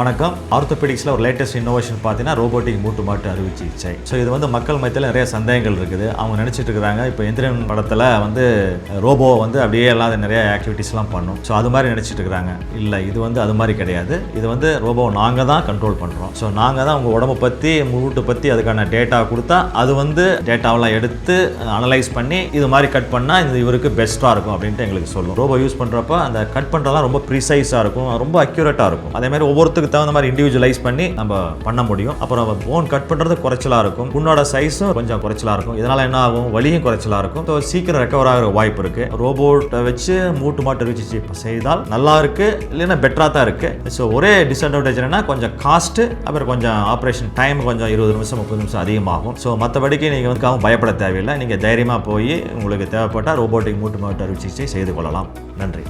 வணக்கம். ஆர்த்தோபெடிக்ஸில் ஒரு latest innovation பார்த்தீங்கன்னா ரோபோட்டிக் மூட்டு மாட்டு அறுவை சிகிச்சை. ஸோ இது வந்து மக்கள் மத்தியில் நிறைய சந்தேகங்கள் இருக்குது. அவங்க நினச்சிட்டு இருக்கிறாங்க இப்போ எந்திரன் படத்தில் வந்து ரோபோ வந்து அப்படியே இல்லாத நிறைய ஆக்டிவிட்டீஸ்லாம் பண்ணும். ஸோ அது மாதிரி நினச்சிட்டு இருக்கிறாங்க. இல்லை இது வந்து அது மாதிரி கிடையாது. இது வந்து ரோபோ நாங்கள் தான் கண்ட்ரோல் பண்ணுறோம் ஸோ நாங்கள் தான் உங்கள் உடம்பை பற்றி மூட்டை பற்றி அதுக்கான டேட்டா கொடுத்தா அது வந்து டேட்டாவெல்லாம் எடுத்து அனலைஸ் பண்ணி இது மாதிரி கட் பண்ணால் இது இவருக்கு பெஸ்ட்டாக இருக்கும் அப்படின்ட்டு எங்களுக்கு சொல்லும். ரோபோ யூஸ் பண்ணுறப்ப அந்த கட் பண்ணுறதுலாம் ரொம்ப ப்ரிசைஸாக இருக்கும். ரொம்ப அக்யூரேட்டாக இருக்கும். அதே மாதிரி ஒவ்வொருத்தருக்கு தகுந்த மாதிரி இண்டிவிஜுவலைஸ் பண்ணி நம்ம பண்ண முடியும். அப்புறம் போன் கட் பண்ணுறது குறைச்சலாக இருக்கும். புண்ணோட சைஸும் கொஞ்சம் குறைச்சலாக இருக்கும். இதனால் என்ன ஆகும்? வலியும் குறைச்சலாக இருக்கும். ஸோ சீக்கிரம் ரெக்கவர் ஆகிற வாய்ப்பு இருக்குது ரோபோட்டை வச்சு மூட்டு மாட்டு வச்சு செய்தால் நல்லா இருக்குது இல்லைன்னா பெட்டராக தான் இருக்குது ஸோ ஒரே டிஸ்அட்வான்டேஜ் என்னன்னா கொஞ்சம் காஸ்ட்டு அப்புறம் கொஞ்சம் ஆப்ரேஷன் டைம் கொஞ்சம் இருபது நிமிஷம் முப்பது நிமிஷம் அதிகமாகும். ஸோ மற்றபடிக்கு நீங்கள் வந்து பயப்பட தேவையில்லை. நீங்கள் தைரியமாக போய் உங்களுக்கு தேவைப்பட்டால் ரோபோட்டிக் மூட்டு மாட்டு அறுவை சிகிச்சை செய்து கொள்ளலாம். நன்றி.